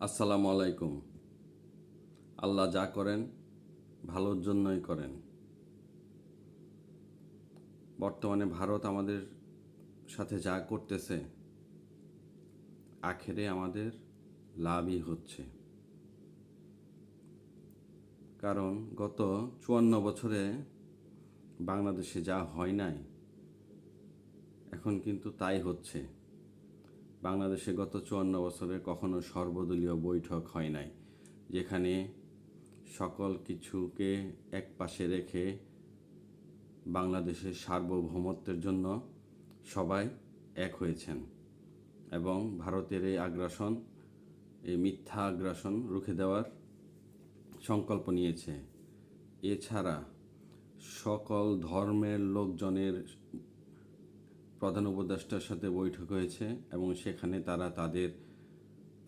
আসসালামু আলাইকুম। আল্লাহ যা করেন, ভালোর জন্যই করেন। বর্তমানে ভারত আমাদের সাথে যা করতেছে, আখেরে আমাদের লাভই হচ্ছে। কারণ গত চুয়ান্ন বছরে বাংলাদেশে যা হয় নাই, এখন কিন্তু তাই হচ্ছে। বাংলাদেশে গত চুয়ান্ন বছরে কখনো সর্বদলীয় বৈঠক হয় নাই, যেখানে সকল কিছুকে এক পাশে রেখে বাংলাদেশের সার্বভৌমত্বের জন্য সবাই এক হয়েছেন এবং ভারতের এই আগ্রাসন, এই মিথ্যা আগ্রাসন রুখে দেওয়ার সংকল্প নিয়েছে। এছাড়া সকল ধর্মের লোকজনের প্রধান উপদেষ্টার সাথে বৈঠক হয়েছে এবং সেখানে তারা তাদের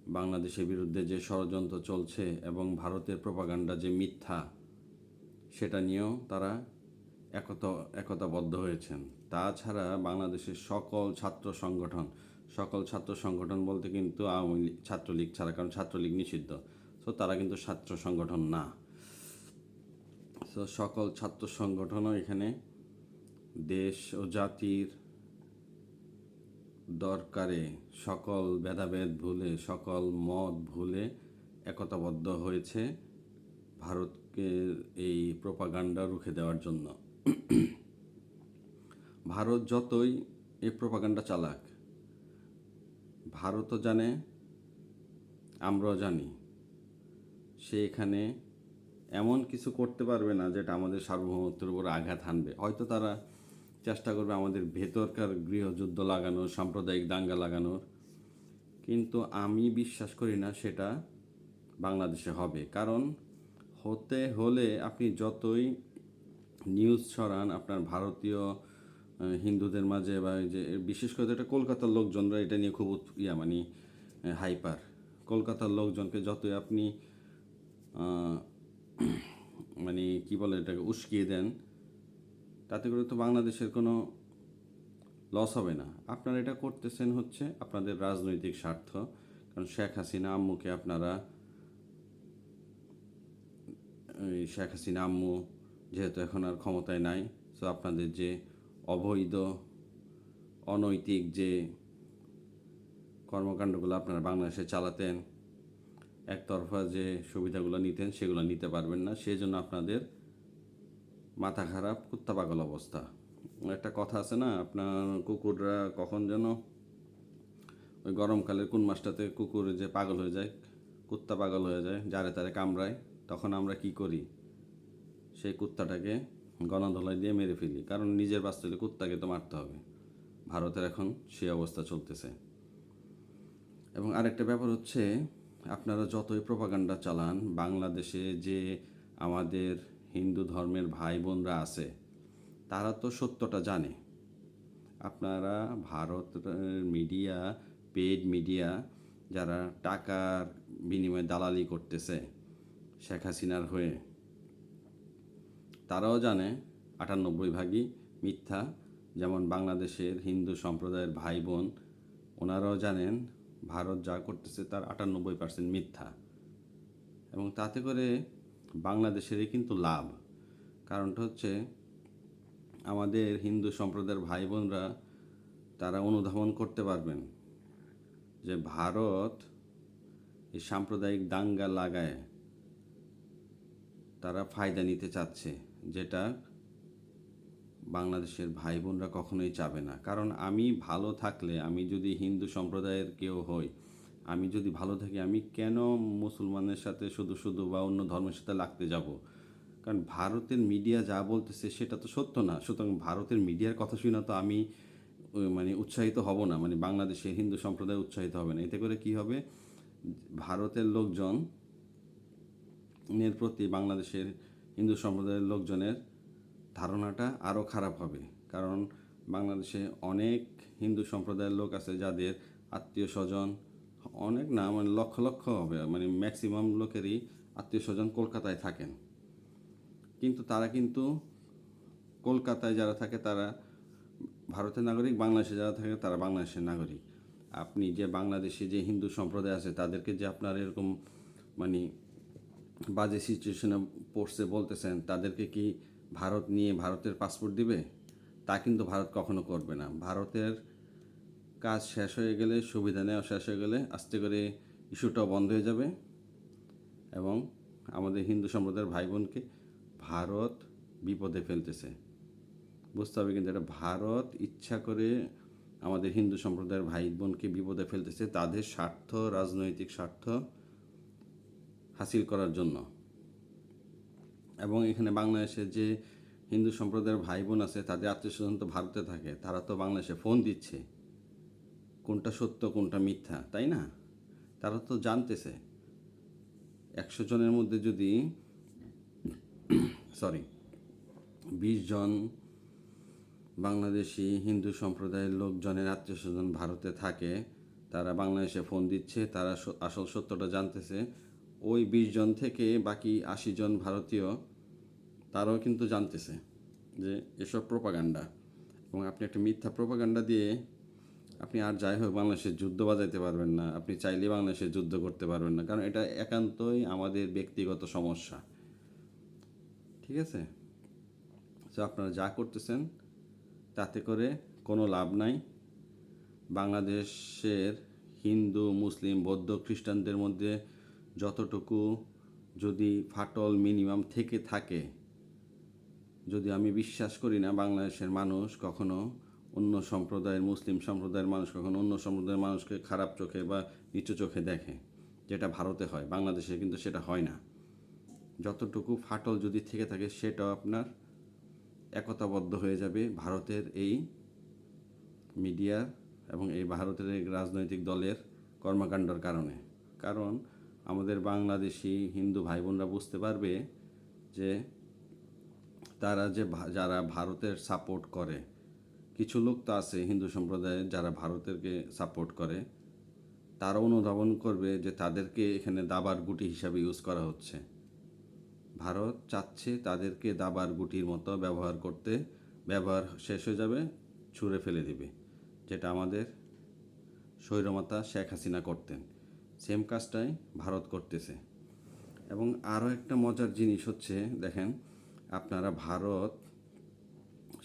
বাংলাদেশের বিরুদ্ধে যে ষড়যন্ত্র চলছে এবং ভারতের প্রপাগান্ডা যে মিথ্যা, সেটা নিয়েও তারা একত, একতাবদ্ধ হয়েছেন। তাছাড়া বাংলাদেশের সকল ছাত্র সংগঠন, সকল ছাত্র সংগঠন বলতে কিন্তু আওয়ামী লীগ, ছাত্রলীগ ছাড়া, কারণ ছাত্রলীগ নিষিদ্ধ। তো তারা কিন্তু ছাত্র সংগঠন না। তো সকল ছাত্র সংগঠনও এখানে দেশ ও জাতির দরকারে সকল ভেদাভেদ ভুলে, সকল মত ভুলে একতাবদ্ধ হয়েছে ভারতকে এই প্রপাগান্ডা রুখে দেওয়ার জন্য। ভারত যতই এই প্রপাগান্ডা চালাক, ভারতও জানে, আমরাও জানি, সে এখানে এমন কিছু করতে পারবে না যেটা আমাদের সার্বভৌমত্বের উপর আঘাত হানবে হয়তো তারা চেষ্টা করবে আমাদের ভেতরকার গৃহযুদ্ধ লাগানোর সাম্প্রদায়িক দাঙ্গা লাগানোর। কিন্তু আমি বিশ্বাস করি না সেটা বাংলাদেশে হবে। কারণ হতে হলে আপনি যতই নিউজ ছড়ান, আপনার ভারতীয় হিন্দুদের মাঝে বা যে, বিশেষ করে এটা কলকাতার লোকজনরা এটা নিয়ে খুব ইয়া মানে হাইপার কলকাতার লোকজনকে যতই আপনি মানে কি বলে এটাকে, উস্কিয়ে দেন তাতে করে তো বাংলাদেশের কোনো লস হবে না। আপনারা এটা করতেছেন হচ্ছে আপনাদের রাজনৈতিক স্বার্থ। কারণ শেখ হাসিনা আম্মুকে আপনারা, এই শেখ হাসিনা আম্মু যেহেতু এখন আর ক্ষমতায় নাই সো আপনাদের যে অবৈধ, অনৈতিক যে কর্মকাণ্ডগুলো আপনারা বাংলাদেশে চালাতেন, একতরফা যে সুবিধাগুলো নিতেন, সেগুলো নিতে পারবেন না। সেই জন্য আপনাদের মাথা খারাপ, কুত্তা পাগল অবস্থা। একটা কথা আছে না, আপনার কুকুররা কখন যেন ওই গরমকালের কোন মাসটাতে কুকুর যে পাগল হয়ে যায়, কুত্তা পাগল হয়ে যায়, যারে তারে কামড়ায়, তখন আমরা কি করি? সেই কুত্তাটাকে গণধলাই দিয়ে মেরে ফেলি। কারণ নিজের বাস্তবে কুত্তাকে তো মারতে হবে। ভারতের এখন সে অবস্থা চলতেছে। এবং আরেকটা ব্যাপার হচ্ছে, আপনারা যতই প্রপাগান্ডা চালান, বাংলাদেশে যে আমাদের হিন্দু ধর্মের ভাই বোনরা আছে, তারা তো সত্যটা জানে। আপনারা ভারতের মিডিয়া পেড মিডিয়া যারা টাকার বিনিময়ে দালালি করতেছে শেখ হাসিনার হয়ে, তারাও জানে আটানব্বই ভাগই মিথ্যা। যেমন বাংলাদেশের হিন্দু সম্প্রদায়ের ভাই বোন ওনারাও জানেন ভারত যা করতেছে তার আটানব্বই পার্সেন্ট মিথ্যা। এবং তাতে করে বাংলাদেশেরই কিন্তু লাভ। কারণটা হচ্ছে আমাদের হিন্দু সম্প্রদায়ের ভাই বোনরা তারা অনুধাবন করতে পারবেন যে ভারত এই সাম্প্রদায়িক দাঙ্গা লাগায় তারা ফায়দা নিতে চাচ্ছে, যেটা বাংলাদেশের ভাই বোনরা কখনোই চাবে না। কারণ আমি ভালো থাকলে, আমি যদি হিন্দু সম্প্রদায়ের কেউ হই আমি যদি ভালো থাকি, আমি কেন মুসলমানের সাথে শুধু শুধু বা অন্য ধর্মের সাথে লাগতে যাব? কারণ ভারতের মিডিয়া যা বলতেছে সেটা তো সত্য না। সুতরাং ভারতের মিডিয়ার কথা শুনে তো আমি মানে উৎসাহিত হব না। মানে বাংলাদেশের হিন্দু সম্প্রদায় উৎসাহিত হবে না। এতে করে কি হবে? ভারতের লোকজন এর প্রতি বাংলাদেশের হিন্দু সম্প্রদায়ের লোকজনের ধারণাটা আরও খারাপ হবে। কারণ বাংলাদেশে অনেক হিন্দু সম্প্রদায়ের লোক আছে যাদের আত্মীয় স্বজন অনেক না মানে লক্ষ লক্ষ হবে মানে ম্যাক্সিমাম লোকেরই আত্মীয় স্বজন কলকাতায় থাকেন। কিন্তু তারা কিন্তু কলকাতায় যারা থাকে, তারা ভারতের নাগরিক, বাংলাদেশে যারা থাকে, তারা বাংলাদেশের নাগরিক। আপনি যে বাংলাদেশে যে হিন্দু সম্প্রদায় আছে, তাদেরকে যে আপনার এরকম মানে বাজে সিচুয়েশনে পড়ছে বলতেছেন, তাদেরকে কি ভারত নিয়ে ভারতের পাসপোর্ট দিবে? তা কিন্তু ভারত কখনো করবে না। ভারতের কাজ শেষ হয়ে গেলে, সুবিধা নেওয়া শেষ হয়ে গেলে আস্তে করে ইস্যুটাও বন্ধ হয়ে যাবে এবং আমাদের হিন্দু সম্প্রদায়ের ভাই বোনকে ভারত বিপদে ফেলতেছে। বুঝতে হবে কিন্তু এটা ভারত ইচ্ছা করে আমাদের হিন্দু সম্প্রদায়ের ভাই বোনকে বিপদে ফেলতেছে, তাদের স্বার্থ, রাজনৈতিক স্বার্থ হাসিল করার জন্য। এবং এখানে বাংলাদেশে যে হিন্দু সম্প্রদায়ের ভাই বোন আছে, তাদের আত্মীয় স্বজন তো ভারতে থাকে, তারা তো বাংলাদেশে ফোন দিচ্ছে। কোনটা সত্য, কোনটা মিথ্যা, তাই না? তারা তো জানতেছে। একশো জনের মধ্যে যদি সরি বিশ জন বাংলাদেশি হিন্দু সম্প্রদায়ের লোকজনের আত্মীয় স্বজন ভারতে থাকে, তারা বাংলাদেশে ফোন দিচ্ছে, তারা আসল সত্যটা জানতেছে। ওই বিশ জন থেকে বাকি আশি জন ভারতীয়, তারাও কিন্তু জানতেছে যে এসব প্রোপাগান্ডা এবং আপনি একটা মিথ্যা প্রোপাগান্ডা দিয়ে আপনি আর যাই হোক বাংলাদেশের যুদ্ধ বাজাইতে পারবেন না, আপনি চাইলে বাংলাদেশের যুদ্ধ করতে পারবেন না, কারণ এটা একান্তই আমাদের ব্যক্তিগত সমস্যা। ঠিক আছে? তো আপনারা যা করতেছেন, তাতে করে কোনো লাভ নাই। বাংলাদেশের হিন্দু, মুসলিম, বৌদ্ধ, খ্রিস্টানদের মধ্যে যতটুকু যদি ফাটল মিনিমাম থেকে থাকে, যদি আমি বিশ্বাস করি না বাংলাদেশের মানুষ কখনো অন্য সম্প্রদায়ের, মুসলিম সম্প্রদায়ের মানুষ কখনো অন্য সম্প্রদায়ের মানুষকে খারাপ চোখে বা নিচু চোখে দেখে, যেটা ভারতে হয়, বাংলাদেশে কিন্তু সেটা হয় না। যতটুকু ফাটল যদি থেকে থাকে, সেটাও আপনার একতাবদ্ধ হয়ে যাবে ভারতের এই মিডিয়া এবং এই ভারতের এই রাজনৈতিক দলের কর্মকাণ্ডর কারণে। কারণ আমাদের বাংলাদেশি হিন্দু ভাই বোনরা বুঝতে পারবে যে তারা যে যারা ভারতের সাপোর্ট করে কিছু লোক তো আছে হিন্দু সম্প্রদায়ের যারা ভারতেরকে সাপোর্ট করে। তারা অনুধাবন করবে যে তাদেরকে এখানে দাবার গুটি হিসাবে ইউজ করা হচ্ছে। ভারত চাচ্ছে তাদেরকে দাবার গুটির মতো ব্যবহার করতে। ব্যবহার শেষ হয়ে যাবে, ছুঁড়ে ফেলে দিবে, যেটা আমাদের স্বৈরমাতা শেখ হাসিনা করতেন। সেম কাজটাই ভারত করতেছে। এবং আরও একটা মজার জিনিস হচ্ছে, দেখেন, আপনারা ভারত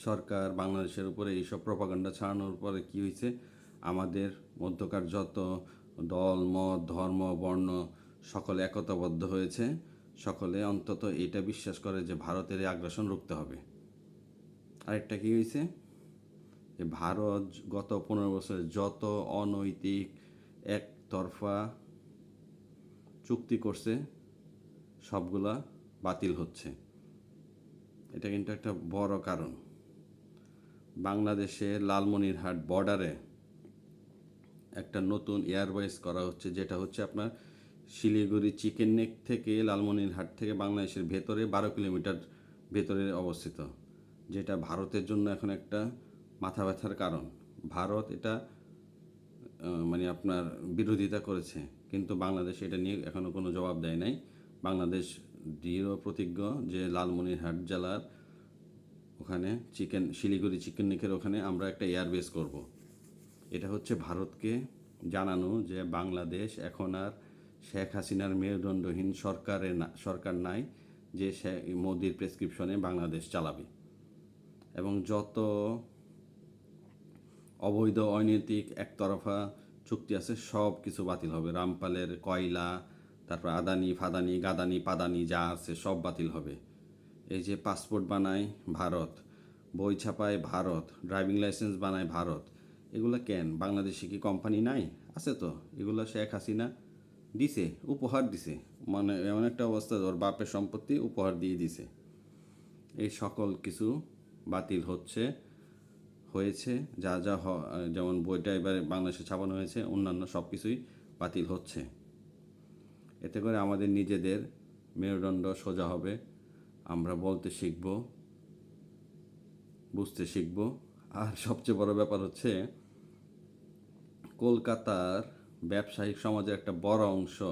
সরকার বাংলাদেশের উপরে এইসব প্রপাগান্ডা ছাড়ানোর পরে কি হয়েছে? আমাদের মধ্যকার যত দল, মত, ধর্ম, বর্ণ সকলে একতাবদ্ধ হয়েছে। সকলে অন্তত এটা বিশ্বাস করে যে ভারতের এই আগ্রাসন রুখতে হবে। আরেকটা কি হয়েছে? যে ভারত গত পনেরো বছরে যত অনৈতিক একতরফা চুক্তি করছে, সবগুলা বাতিল হচ্ছে। এটা কিন্তু একটা বড় কারণ। বাংলাদেশে লালমনিরহাট বর্ডারে একটা নতুন এয়ারবেস করা হচ্ছে, যেটা হচ্ছে আপনার শিলিগুড়ি চিকেন নেক থেকে লালমনিরহাট থেকে বাংলাদেশের ভেতরে বারো কিলোমিটার ভেতরে অবস্থিত, যেটা ভারতের জন্য এখন একটা মাথা ব্যথার কারণ। ভারত এটা মানে আপনার বিরোধিতা করেছে, কিন্তু বাংলাদেশ এটা নিয়ে এখনও কোনো জবাব দেয় নাই। বাংলাদেশ দৃঢ় প্রতিজ্ঞ যে লালমনিরহাট জেলার ওখানে চিকেন, শিলিগুড়ি চিকেন নেকের ওখানে আমরা একটা এয়ারবেস করব। এটা হচ্ছে ভারতকে জানানো যে বাংলাদেশ এখন আর শেখ হাসিনার মেরুদণ্ডহীন সরকারের না, সরকার নাই যে সে মোদির প্রেসক্রিপশনে বাংলাদেশ চালাবে। এবং যত অবৈধ, অনৈতিক একতরফা চুক্তি আছে, সব কিছু বাতিল হবে। রামপালের কয়লা, তারপর আদানি, ফাদানি, গাদানি, পাদানি যা আছে সব বাতিল হবে। এই যে পাসপোর্ট বানায় ভারত, বই ছাপায় ভারত, ড্রাইভিং লাইসেন্স বানায় ভারত, এগুলো কেন? বাংলাদেশে কি কোম্পানি নাই? আছে তো, এগুলো শেখ হাসিনা দিছে, উপহার দিছে। মানে এমন একটা অবস্থা, ওর বাপের সম্পত্তি উপহার দিয়ে দিছে। এই সকল কিছু বাতিল হচ্ছে, হয়েছে, যা যা যেমন বইটা এবারে বাংলাদেশে ছাপানো হয়েছে, অন্যান্য সব কিছুই বাতিল হচ্ছে। এতে করে আমাদের নিজেদের মেরুদণ্ড সোজা হবে। আমরা বলতে শিখব, বুঝতে শিখব। আর সবচেয়ে বড় ব্যাপার হচ্ছে, কলকাতার ব্যবসায়িক সমাজের একটা বড় অংশ,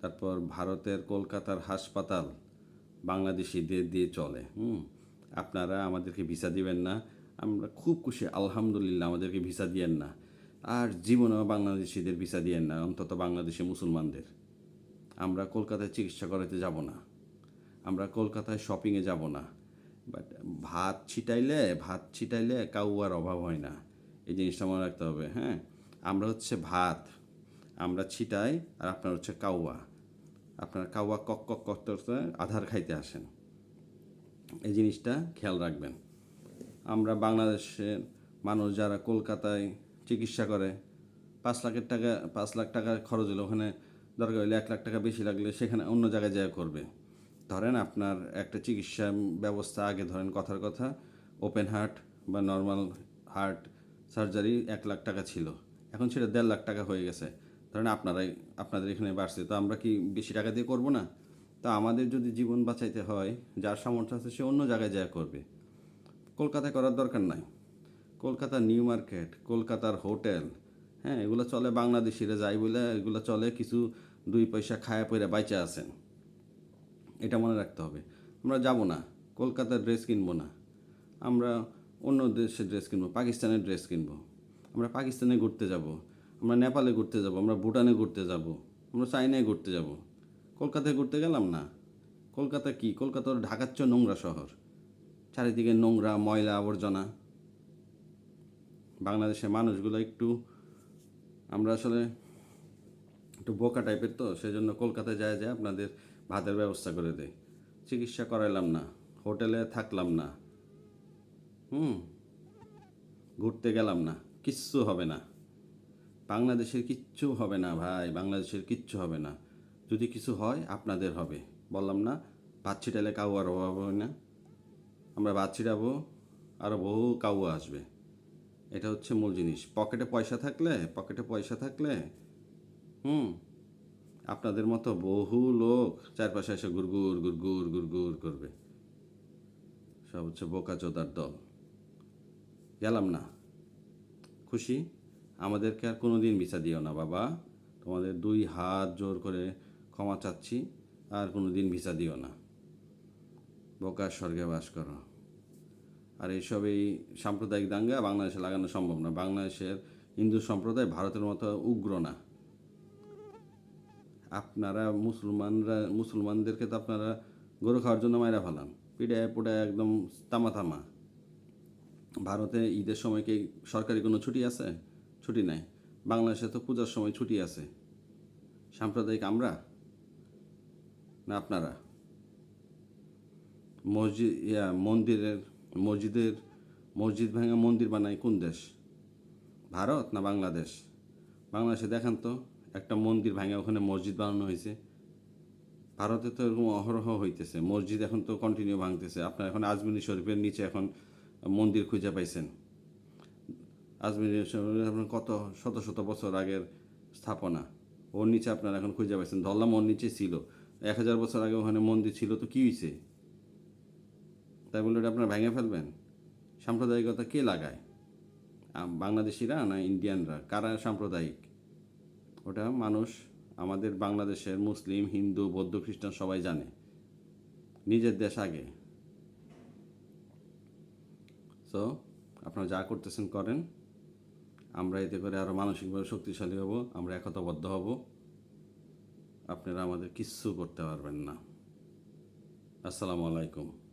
তারপর ভারতের কলকাতার হাসপাতাল বাংলাদেশিদের দিয়ে চলে, হুম? আপনারা আমাদেরকে ভিসা দিবেন না। আমরা খুব খুশি, আলহামদুলিল্লাহ, আমাদেরকে ভিসা দিয়েন না। আর জীবনেও বাংলাদেশিদের ভিসা দিয়েন না, অন্তত বাংলাদেশি মুসলমানদের। আমরা কলকাতায় চিকিৎসা করাতে যাব না। আমরা কলকাতায় শপিংয়ে যাব না। বাট ভাত ছিটাইলে ভাত ছিটাইলে কাউয়ার অভাব হয় না। এই জিনিসটা মনে রাখতে হবে হ্যাঁ? আমরা হচ্ছে ভাত, আমরা ছিটাই আর আপনার হচ্ছে কাউয়া। আপনার কাউয়া কক কক করতে আধার খাইতে আসেন। এই জিনিসটা খেয়াল রাখবেন। আমরা বাংলাদেশের মানুষ যারা কলকাতায় চিকিৎসা করে, পাঁচ লাখের টাকা, পাঁচ লাখ টাকা খরচ হলো ওখানে দরকার হলে এক লাখ টাকা বেশি লাগলে সেখানে অন্য জায়গায় যায় করবে। ধরেন আপনার একটা চিকিৎসা ব্যবস্থা, আগে ধরেন কথার কথা ওপেন হার্ট বা নর্মাল হার্ট সার্জারি এক লাখ টাকা ছিল। এখন সেটা দেড় লাখ টাকা হয়ে গেছে। ধরেন আপনারাই, আপনাদের এখানে বাড়ছে। তো আমরা কি বেশি টাকা দিয়ে করব না? তা আমাদের যদি জীবন বাঁচাইতে হয়, যার সামর্থ্য আছে সে অন্য জায়গায় যায় করবে। কলকাতায় করার দরকার নাই। কলকাতার নিউ মার্কেট, কলকাতার হোটেল হ্যাঁ এগুলো চলে বাংলাদেশিরা যায় বলে, এগুলো চলে কিছু দুই পয়সা খায়া পয়রা বাইচা আছেন। এটা মনে রাখতে হবে। আমরা যাব না, কলকাতার ড্রেস কিনবো না। আমরা অন্য দেশের ড্রেস কিনবো, পাকিস্তানের ড্রেস কিনবো। আমরা পাকিস্তানে ঘুরতে যাব, আমরা নেপালে ঘুরতে যাব, আমরা ভুটানে ঘুরতে যাব, আমরা চাইনায় ঘুরতে যাব। কলকাতায় ঘুরতে গেলাম না। কলকাতা কি? কলকাতার ঢাকার চেয়ে নোংরা শহর। চারিদিকে নোংরা, ময়লা আবর্জনা। বাংলাদেশের মানুষগুলো একটু, আমরা আসলে একটু বোকা টাইপের তো সেই জন্য কলকাতায় যায় যায় আপনাদের ভাতের ব্যবস্থা করে দেয় চিকিৎসা করাইলাম না, হোটেলে থাকলাম না। হুম, ঘুরতে গেলাম না, কিচ্ছু হবে না। বাংলাদেশের কিচ্ছু হবে না ভাই, বাংলাদেশের কিচ্ছু হবে না। যদি কিছু হয়, আপনাদের হবে। বললাম না ভাত ছিটালে কাউয়ার অভাব হয় না। আমরা ভাত ছিটাবো আরও বহু কাউয়া আসবে। এটা হচ্ছে মূল জিনিস। পকেটে পয়সা থাকলে, পকেটে পয়সা থাকলে, হুম আপনাদের মতো বহু লোক চারপাশে এসে গুড়গুড় গুড়গুড় গুড়গুড় করবে। সব হচ্ছে বোকা চোদার দল। গেলাম না। খুশি? আমাদেরকে আর কোনো দিন ভিসা দিও না, বাবা। তোমাদের দুই হাত জোর করে ক্ষমা চাচ্ছি, আর কোনো দিন ভিসা দিও না। বোকার স্বর্গে বাস করো। আর এইসব এই সাম্প্রদায়িক দাঙ্গা বাংলাদেশে লাগানো সম্ভব না। বাংলাদেশের হিন্দু সম্প্রদায় ভারতের মতো উগ্র না। আপনারা মুসলমানরা, মুসলমানদেরকে তো আপনারা গরু খাওয়ার জন্য মাইরা ফেলান। পিড়ায় পুড়ায় একদম তামা তামা ভারতে ঈদের সময় কি সরকারি কোনো ছুটি আছে? ছুটি নাই। বাংলাদেশে তো পূজার সময় ছুটি আছে। সাম্প্রদায়িক আমরা? না আপনারা? মসজিদ, ইয়া, মন্দিরের, মসজিদের, মসজিদ ভাঙা মন্দির বানায় কোন দেশ? ভারত না বাংলাদেশ? বাংলাদেশে দেখান তো। একটা মন্দির ভাঙে, ওখানে মসজিদ বানানো হয়েছে। ভারতে তো এরকম অহরহ হইতেছে, মসজিদ এখন তো কন্টিনিউ ভাঙতেছে। আপনার এখন আজমিনী শরীফের নিচে এখন মন্দির খুঁজে পাইছেন। আজমিনী শরীফের আপনার কত, শত শত বছর আগের স্থাপনা, ওর নিচে আপনারা এখন খুঁজে পাইছেন। ধরলাম ওর নিচে ছিল, এক হাজার বছর আগে ওখানে মন্দির ছিল, তো কী হয়েছে তাই বলে ওটা আপনারা ভেঙে ফেলবেন। সাম্প্রদায়িকতা কে লাগায়? বাংলাদেশিরা না ইন্ডিয়ানরা? কারা সাম্প্রদায়িক? ওটা মানুষ আমাদের বাংলাদেশের মুসলিম, হিন্দু, বৌদ্ধ, খ্রিস্টান সবাই জানে। নিজের দেশ আগে। সো আপনারা যা করতেছেন করেন। আমরা এতে করে আরও মানসিকভাবে শক্তিশালী হব, আমরা একতাবদ্ধ হব। আপনারা আমাদের কিচ্ছু করতে পারবেন না। আসসালামু আলাইকুম।